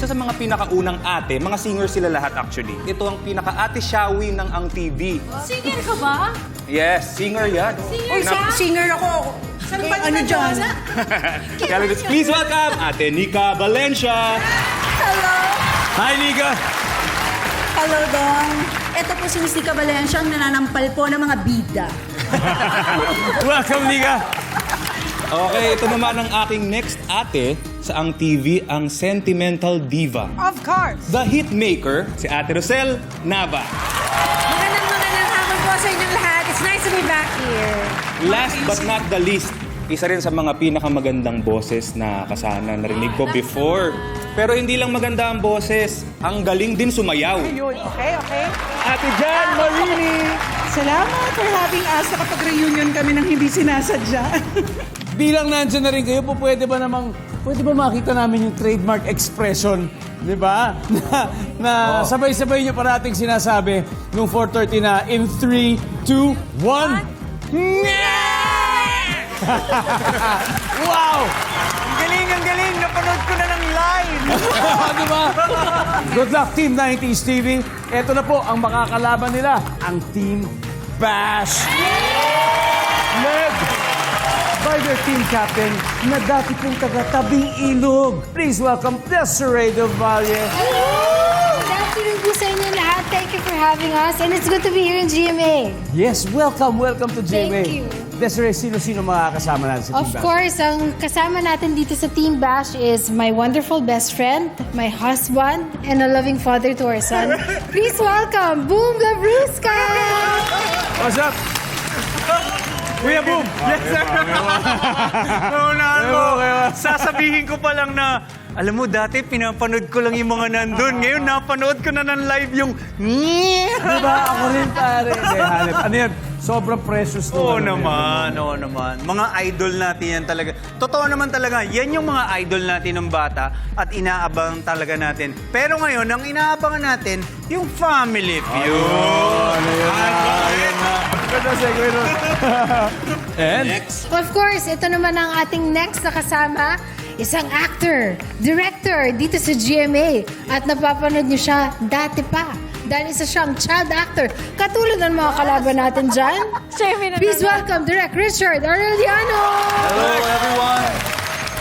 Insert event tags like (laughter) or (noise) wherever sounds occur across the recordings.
isa sa mga pinakaunang ate, mga singer sila lahat actually. Ito ang pinaka-ate Shawi ng ang TV. Singer ka ba? Yes, singer yan. Singer Uy, siya? singer ako. Saan Eh, ba ano dyan? Kaya let's (laughs) please welcome Ate Nika Valencia. Hello. Hi, Nika. Hello, Dong. Ito po si Miss Nika Valencia, ang nananampal po ng mga bida. (laughs) Welcome, Nika. Okay, ito naman ang aking next ate sa ang TV, ang Sentimental Diva. Of course. The Hitmaker, si Ate Rosel Nava. Magandang magandang hapon po sa inyong lahat. It's nice to be back here. Last but not the least, isa rin sa mga pinakamagandang boses na kasana narinig ko before. Pero hindi lang maganda ang boses, ang galing din sumayaw. Yun, okay, okay. Ate Jan Marini! Salamat for having us. Nakapag-reunion kami ng hindi sinasadya. (laughs) Bilang nandyan na rin kayo, po pwede ba namang, pwede ba makita namin yung trademark expression, di ba? (laughs) Na, na sabay-sabay nyo parating sinasabi nung 4.30 na in 3, 2, 1. wow! ang galing, ang galing. Napanood ko na ng live. (laughs) di ba? Good luck, Team 90s TV. Ito na po ang makakalaban nila, ang Team Bash. Led by their team captain na dati pong taga-tabing ilog. Please welcome Desiree Del Valle. Good afternoon po sa inyo lahat. Thank you for having us. And it's good to be here in GMA. Yes, welcome, welcome to Thank GMA. you. Desiree, sino-sino makakasama natin sa Team Of Bash? course, ang kasama natin dito sa Team Bash is my wonderful best friend, my husband, and a loving father to our son. (laughs) Please welcome Boom Labruska! What's up? Kuya Boom! Yes, sir. (laughs) Naunahan mo. Sasabihin ko pa lang na, alam mo, dati pinapanood ko lang yung mga nandun. Ngayon, napanood ko na ng live yung... Di ba? Ako rin, pare. (laughs) Hindi, hanip. Ano yan? Sobrang precious na Oo ano naman, oo naman. Mga idol natin yan talaga. Totoo naman talaga, yan yung mga idol natin ng bata at inaabang talaga natin. Pero ngayon, ang inaabangan natin, yung family feud. Yun. Ganda segue nun. And? Of course, ito naman ang ating next na kasama, isang actor, director dito sa GMA. At napapanood niyo siya dati pa. Dahil isa siyang child actor. Katulad ng mga kalaban natin dyan. Please welcome Direct Richard Aureliano! Hello, everyone.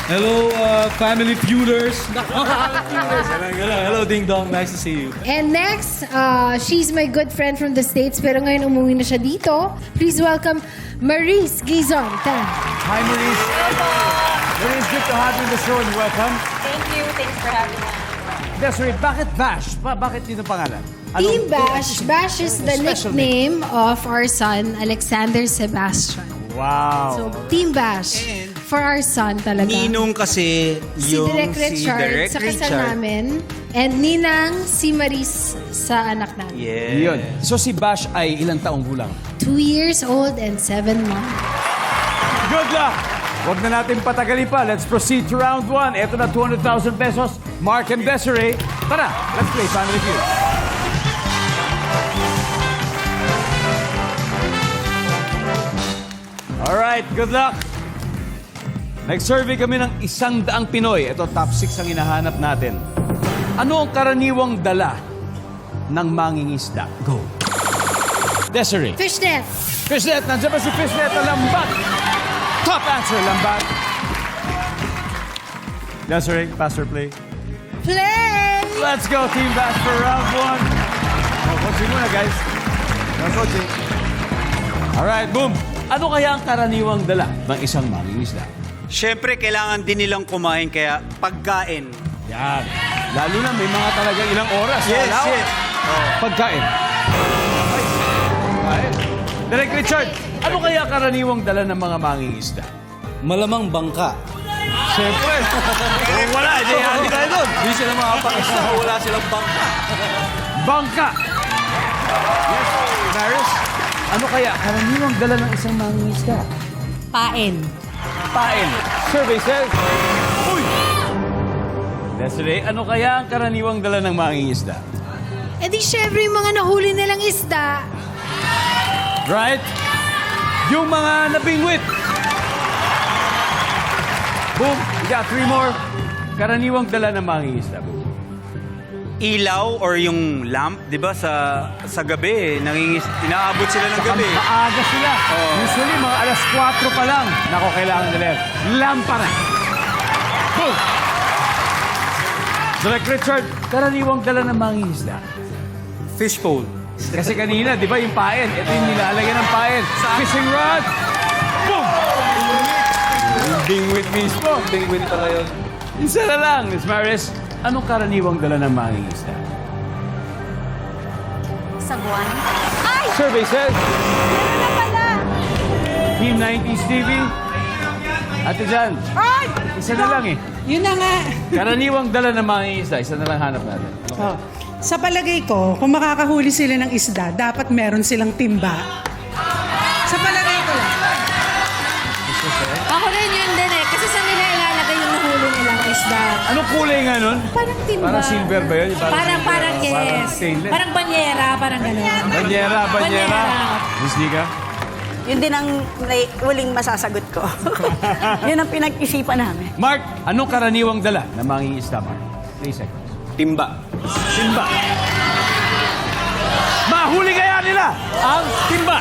Hello, uh, family feuders. (laughs) hello, hello, Ding Dong. Nice to see you. And next, uh, she's my good friend from the States pero ngayon umuwi na siya dito. Please welcome Maurice Gizon. Hi, Maurice. Maurice, good to have you in the show and welcome. Thank you. Thanks for having us. Desiree, bakit Bash? Ba bakit yun ang pangalan? Team Bash. Bash is the Special nickname of our son, Alexander Sebastian. Wow. So, Team Bash. For our son talaga. Ninong kasi si yung Direk si Richard Direk sa kasal Richard. namin. And Ninang si Maris sa anak namin. Yeah. Yun. So si Bash ay ilang taong gulang? Two years old and seven months. Good luck! Huwag na natin patagalin pa. Let's proceed to round one. Ito na 200,000 pesos. Mark and Desiree. Tara, let's play Family Feud. Alright, good luck! Nag-survey kami ng isang daang Pinoy. Ito, top 6 ang hinahanap natin. Ano ang karaniwang dala ng mangingisda? Go. Desiree. Fishnet. Fishnet, nandiyan ba si Fishnet na lambat? Top answer, lambat. Desiree, pass or play? Play! Let's go, Team Bash for round one. Oh, coaching muna, guys. No coaching. Alright, boom. Ano kaya ang karaniwang dala ng isang mangingisda? Siyempre, kailangan din nilang kumain, kaya pagkain. Yan. Lalo na may mga talagang ilang oras. Yes, Wala. yes. Pagkain. Pagkain. Direk Richard, ano kaya karaniwang dala ng mga mangingisda? Malamang bangka. Siyempre. Kung (laughs) wala, hindi hindi tayo doon. Hindi sila makapakisa. (laughs) Wala silang bangka. Bangka. Yes, Maris. Ano kaya karaniwang dala ng isang mangingisda? Pain. Pain. Survey says... Uy! Desiree, ano kaya ang karaniwang dala ng mangingisda? E di syempre yung mga nahuli nilang isda. Right? Yung mga nabingwit. Boom. We got three more. Karaniwang dala ng mangingisda. Boom. Ilaw or yung lamp, 'di ba sa sa gabi, eh, nangingis inaabot sila ng gabi. Maaga sila. Oo. Usually, mga alas 4 pa lang. Nako, kailangan nila. yan. Lampara. Boom! Direk Richard, karaniwang dala ng mangingisda. Fishpole. Kasi kanina, di ba yung paen? Ito yung nilalagyan ng paen. Fishing rod! Boom! Dingwit mismo. Dingwit pala yun. Isa na lang, Miss Maris. Anong karaniwang dala ng mangingisda? Sagwan. Survey says... Team 90s TV. Ate Jan, Ay! isa na lang eh. Yun na nga. Karaniwang dala ng mangingisda. Isa na lang hanap natin. Oh. Sa palagay ko, kung makakahuli sila ng isda, dapat meron silang timba. Sa palagay isda. Anong kulay nga nun? Parang timba. Parang silver ba yun? Parang, parang, Parang yes. stainless. Parang banyera, parang gano'n. Banyera, banyera. Banyera. Miss Nika? Yun din ang nai- huling masasagot ko. (laughs) Yun ang pinag-isipan namin. Mark, anong karaniwang dala ng mangingisda, Mark? 3 seconds. Timba. Timba. Mahuli kaya nila ang timba.